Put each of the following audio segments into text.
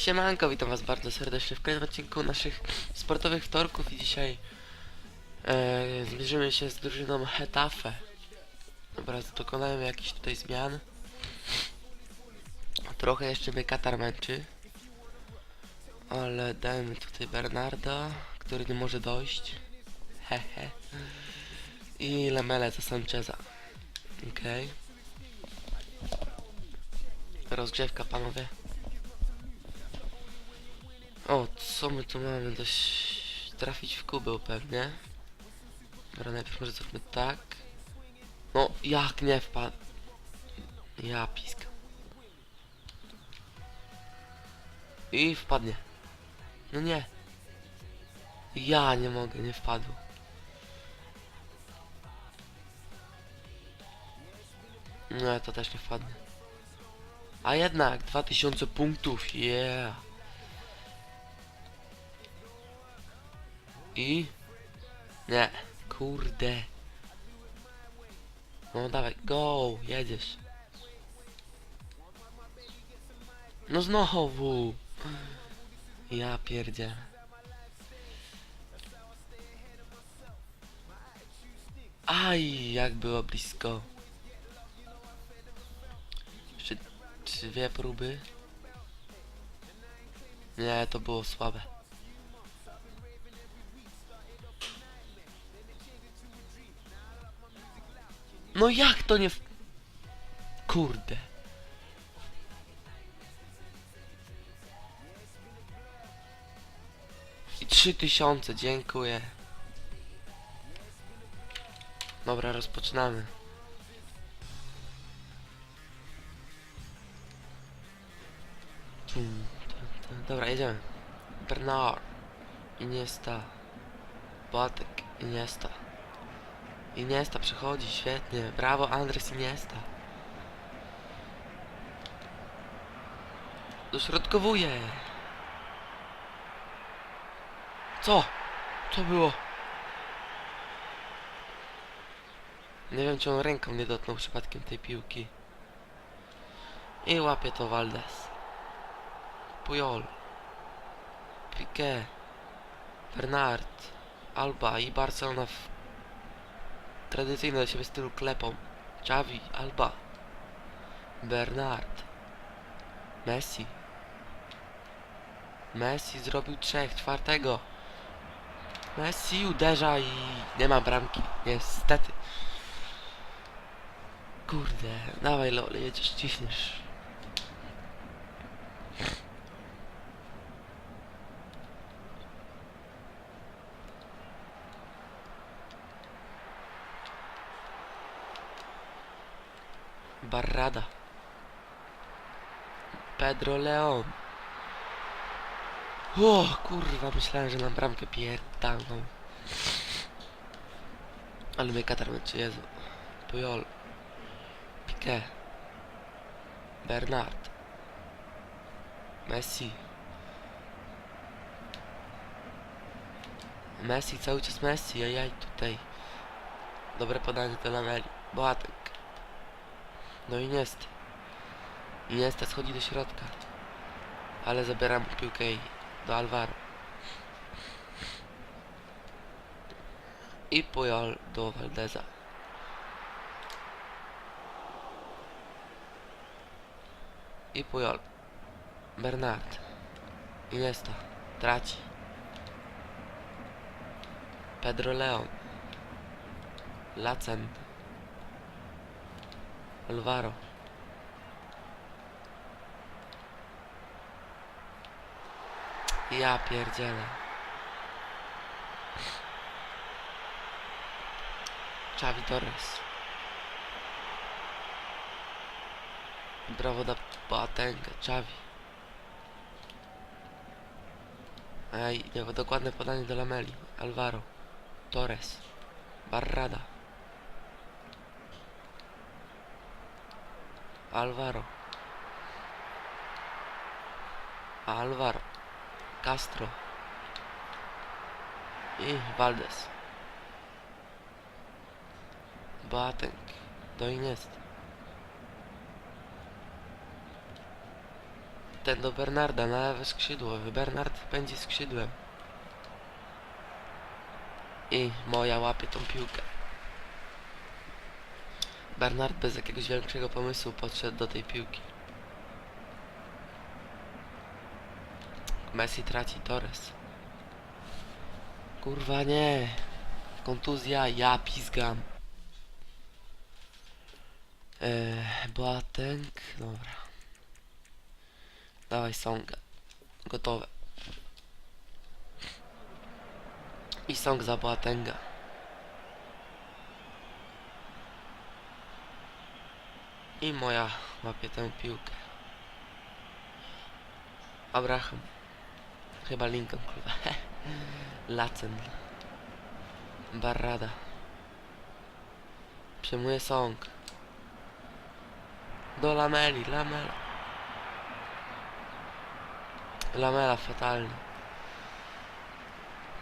Siemanko, witam was bardzo serdecznie w kolejnym odcinku naszych sportowych wtorków i dzisiaj e, zmierzymy się z drużyną Hetafe. Dobra, dokonałem jakichś tutaj zmian. Trochę jeszcze mnie Katar męczy. Ale dajmy tutaj Bernarda, który nie może dojść. Hehe. I Lemele za Sancheza. Okej. Rozgrzewka, panowie. O, co my tu mamy? Dość trafić w kubeł pewnie. Dobra, najpierw może zróbmy tak. No, jak nie wpadł? Ja piska. I wpadnie. No nie. Ja nie mogę, nie wpadł. No, to też nie wpadnie. A jednak 2000 punktów, yeah. I? Nie, kurde. No dawaj, go, jedziesz. No znowu. Ja pierdzie. Aj, jak było blisko. Jeszcze dwie próby. Nie, to było słabe. No jak to nie w... Kurde. I trzy tysiące, dziękuję. Dobra, rozpoczynamy. Dobra, jedziemy. Bernard. Iniesta. Batek. Iniesta. Iniesta przechodzi, świetnie. Brawo, Andres Iniesta. Dośrodkowuje. Co? Co było? Nie wiem, czy on ręką nie dotknął przypadkiem tej piłki. I łapie to Valdes. Pujol. Piqué. Bernard. Alba i Barcelona w tradycyjne dla siebie stylu klepą. Xavi, Alba, Bernard, Messi. Messi zrobił trzech, czwartego. Messi uderza i nie ma bramki. Niestety. Kurde, dawaj lol, jedziesz, ciśniesz. Barrada. Pedro Leon. O, kurwa, myślałem, że nam bramkę pierdolną. Ale mnie katar męczy, Jezu. Pujol. Piqué. Bernard. Messi. Messi, cały czas Messi, ajaj, tutaj. Dobre podanie do Lameli. Boatek. No i niest. Iniesta schodzi do środka. Ale zabieram piłkę do Alvaro. I Pujol do Valdeza. I Pujol. Bernard. Iniesta. Traci. Pedro Leon. Lacen. Alvaro. Ja pierdzielę. Xavi Torres. Brawo da Boateng'a, Xavi. Ej, nie, dokładne podanie do Lameli. Alvaro. Torres. Barrada. Alvaro. Alvaro. Castro. I Valdes. Boateng. Do Iniesta. Ten do Bernarda na lewe skrzydło. Bernard będzie skrzydłem. I moja łapie tą piłkę. Bernard bez jakiegoś większego pomysłu podszedł do tej piłki. Messi traci Torres. Kurwa nie. Kontuzja, ja pizgam. Eee, Boateng, dobra. Dawaj Songa. Gotowe. I Song za Boatenga. I moja łapie tę piłkę. Abraham. Chyba Lincoln, kurwa. Lacen. Barrada. Przejmuje Song. Do Lameli, Lamela. Lamela fatalnie.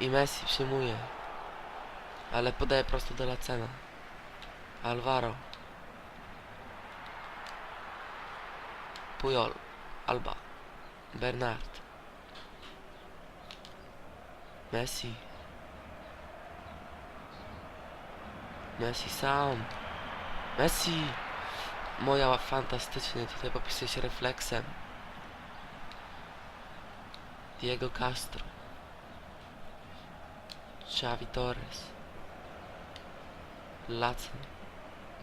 I Messi przyjmuje. Ale podaje prosto do Lacena. Alvaro. Alba. Bernard. Messi. Messi sam. Messi! Moja fantastycznie tutaj popisuje się refleksem. Diego Castro. Xavi Torres. Lacen.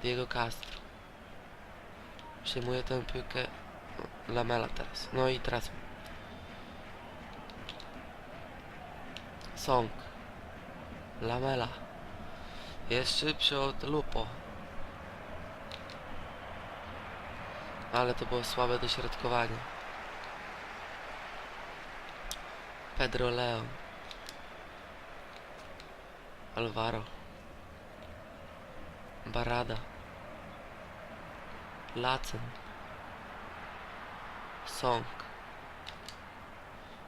Diego Castro. Przejmuje tę piłkę Lamela teraz. No i teraz. Song. Lamela. Jest szybszy od Lupo. Ale to było słabe dośrodkowanie. Pedro Leon. Alvaro. Barada. Lacen. Song.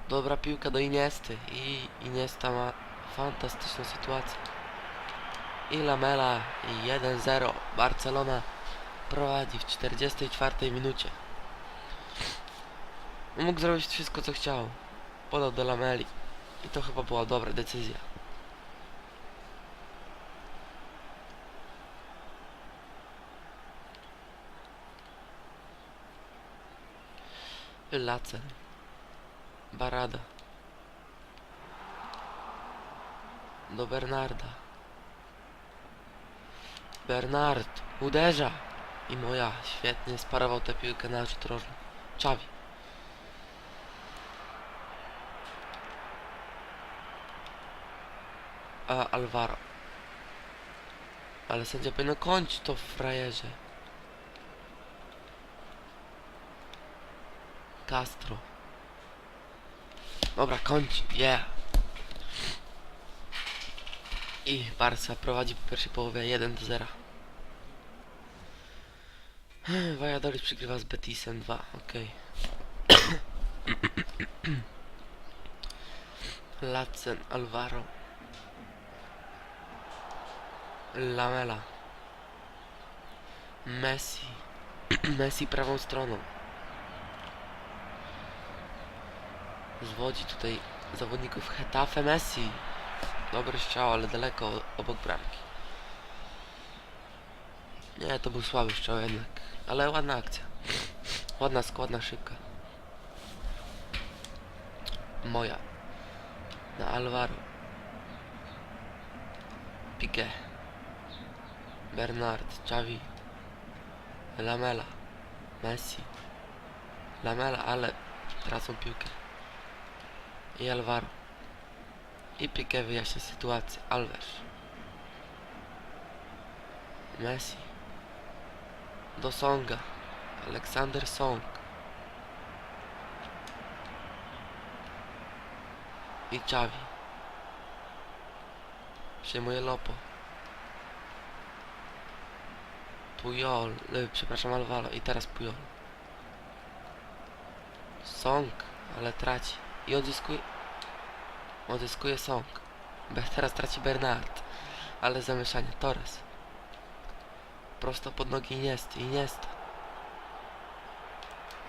Dobra piłka do Iniesty i Iniesta ma fantastyczną sytuację. I Lamela i 1-0. Barcelona prowadzi w 44 minucie. Mógł zrobić wszystko co chciał. Podał do Lameli. I to chyba była dobra decyzja. Lacen. Barada. Do Bernarda. Bernard uderza. I moja świetnie sparował tę piłkę na rożny. Czawi. A Alvaro. Ale sędzia powinien kończyć to w frajerze. Castro. Dobra, kończy. Yeah. I Barca prowadzi po pierwszej połowie 1 do 0. Valladolid przegrywa z Betisem 2, okej. Lacen, Alvaro. Lamela. Messi. Messi prawą stroną. Zwodzi tutaj zawodników Hetafe Messi. Dobry strzał, ale daleko obok bramki. Nie, to był słaby strzał jednak. Ale ładna akcja. Ładna, składna, szybka. Moja. Na Alvaro. Piqué. Bernard, Xavi. Lamela. Messi. Lamela, ale tracą piłkę. I Alvaro. I Piqué wyjaśnia sytuację. Alves. Messi. Do Songa. Aleksander Song. I Xavi. Przejmuje Lopo. Puyol. Y, przepraszam, Alvaro. I teraz Puyol. Song. Ale traci. I odzyskuje... Odzyskuje Song. Teraz traci Bernard. Ale zamieszanie. Torres. Prosto pod nogi Iniesty. Iniesta.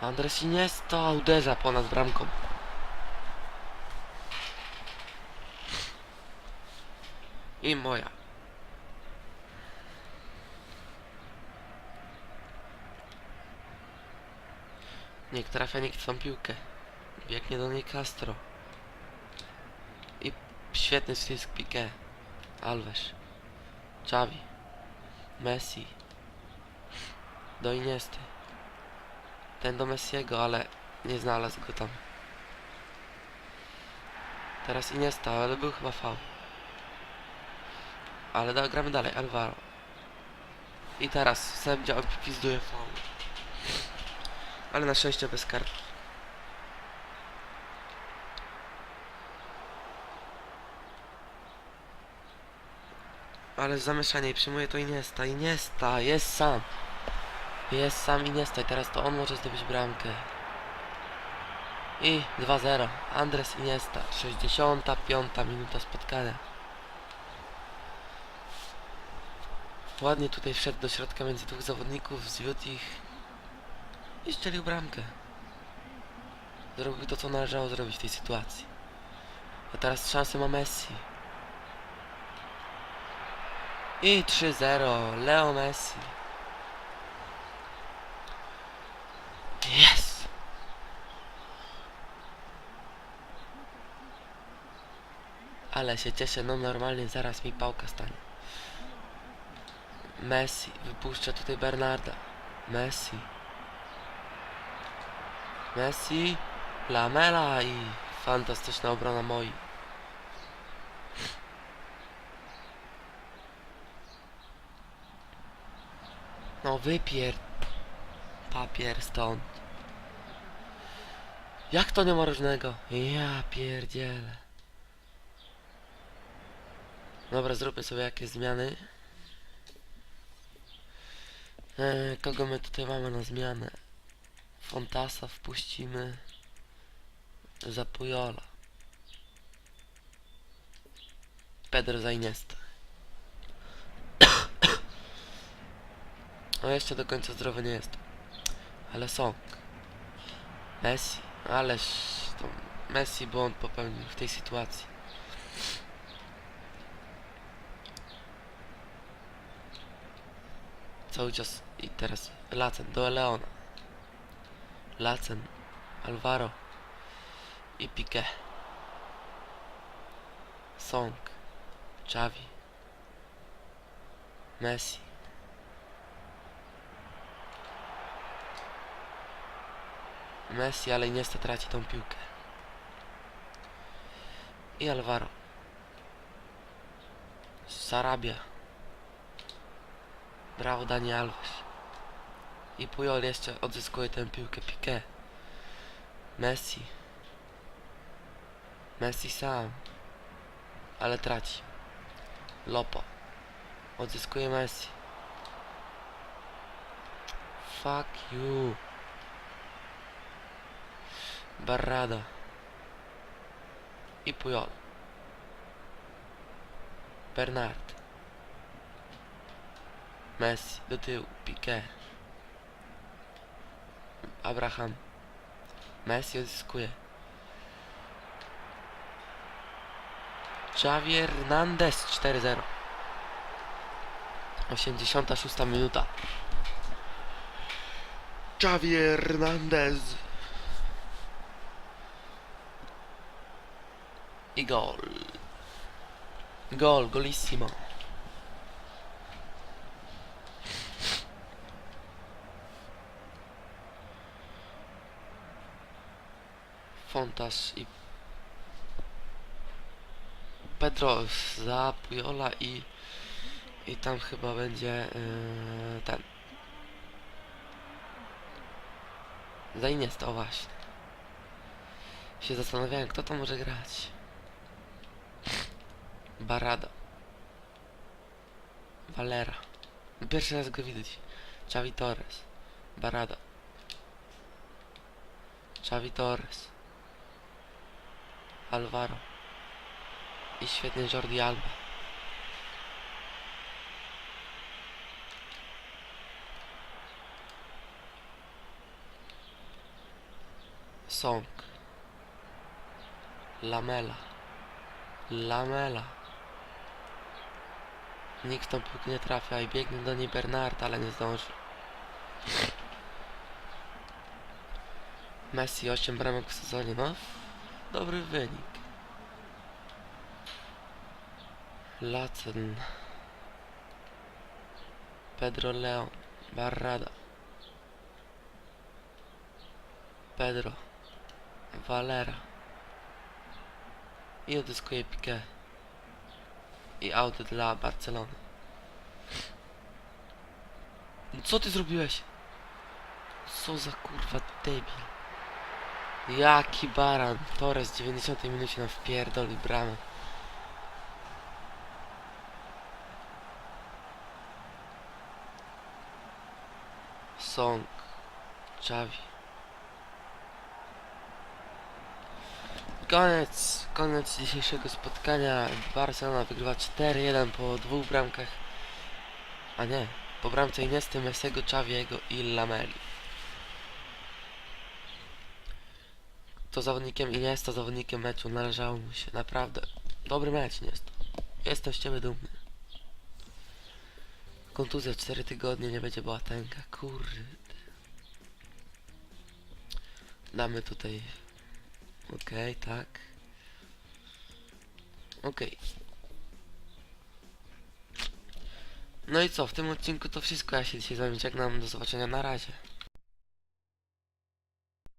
Andres Iniesta uderza ponad bramką. I moja. Niech trafia nikt w tą piłkę. Biegnie do niej Castro. I świetny stysk Piqué. Alves. Xavi. Messi. Do Iniesty. Ten do Messiego, ale nie znalazł go tam. Teraz Iniesta, ale był chyba faul. Ale da, gramy dalej, Alvaro. I teraz sędzia odpizduje faul. Ale na szczęście bez kartki. Ale zamieszanie i przyjmuje to Iniesta. Iniesta, jest sam. Jest sam Iniesta i teraz to on może zdobyć bramkę. I 2-0. Andres Iniesta. 65 minuta spotkania. Ładnie tutaj wszedł do środka między dwóch zawodników, zwiódł ich i strzelił bramkę. Zrobił to, co należało zrobić w tej sytuacji. A teraz szansę ma Messi. I 3-0. Leo Messi. Yes! Ale się cieszę, no normalnie zaraz mi pałka stanie. Messi wypuszcza tutaj Bernarda. Messi. Messi. Lamela i fantastyczna obrona moi. No wypier... Papier stąd. Jak to nie ma różnego? Ja pierdzielę. Dobra, zróbmy sobie jakieś zmiany. Eee, kogo my tutaj mamy na zmianę? Fontasa wpuścimy za Pujola. Pedro za Iniesta. No jeszcze do końca zdrowy nie jest. Ale Song. Messi. Ależ to Messi błąd popełnił w tej sytuacji. Cały czas i teraz Lacen do Leona. Lacen, Alvaro i Piqué. Song, Xavi, Messi. Messi, ale niestety traci tą piłkę. I Alvaro. Sarabia. Brawo Dani Alves. I Pujol jeszcze odzyskuje tę piłkę Piqué. Messi. Messi sam. Ale traci. Lopo. Odzyskuje Messi. Fuck you. Barrada. I Pujol. Bernard. Messi do tyłu. Piqué. Abraham. Messi odzyskuje. Xavi Hernandez 4-0. 86 minuta. Xavi Hernandez. I gol. Gol, golissimo. Fontas i Pedro za Pujola i i tam chyba będzie yy, ten za o właśnie się zastanawiałem kto to może grać Barada Valera pierwszy raz go widać Xavi Torres Barada Xavi Torres Alvaro i świetnie Jordi Alba. Song. Lamela. Lamela. Nikt tą piłkę nie trafia i biegnie do niej Bernard, ale nie zdąży. Messi 8 bramek w sezonie, no dobry wynik. Lacen. Pedro Leon. Barrada. Pedro. Valera. I odzyskuje Piqué. I auto dla Barcelony. No Co ty zrobiłeś? Co za kurwa debil. Jaki baran. Torres w 90 minucie nam wpierdoli bramę. Song. Xavi. Koniec, koniec dzisiejszego spotkania. Barcelona wygrywa 4-1 po dwóch bramkach. A nie, po bramce Iniesty, Messiego, Xaviego i Lameli. To zawodnikiem Iniesta, zawodnikiem meczu należało mu się. Naprawdę, dobry mecz Iniesta. Jestem z ciebie dumny. Kontuzja 4 tygodnie, nie będzie była tęga. Kurde. Damy tutaj Okej, tak. Okej. No i co, w tym odcinku to wszystko. Ja się dzisiaj z wami żegnam. Do zobaczenia na razie.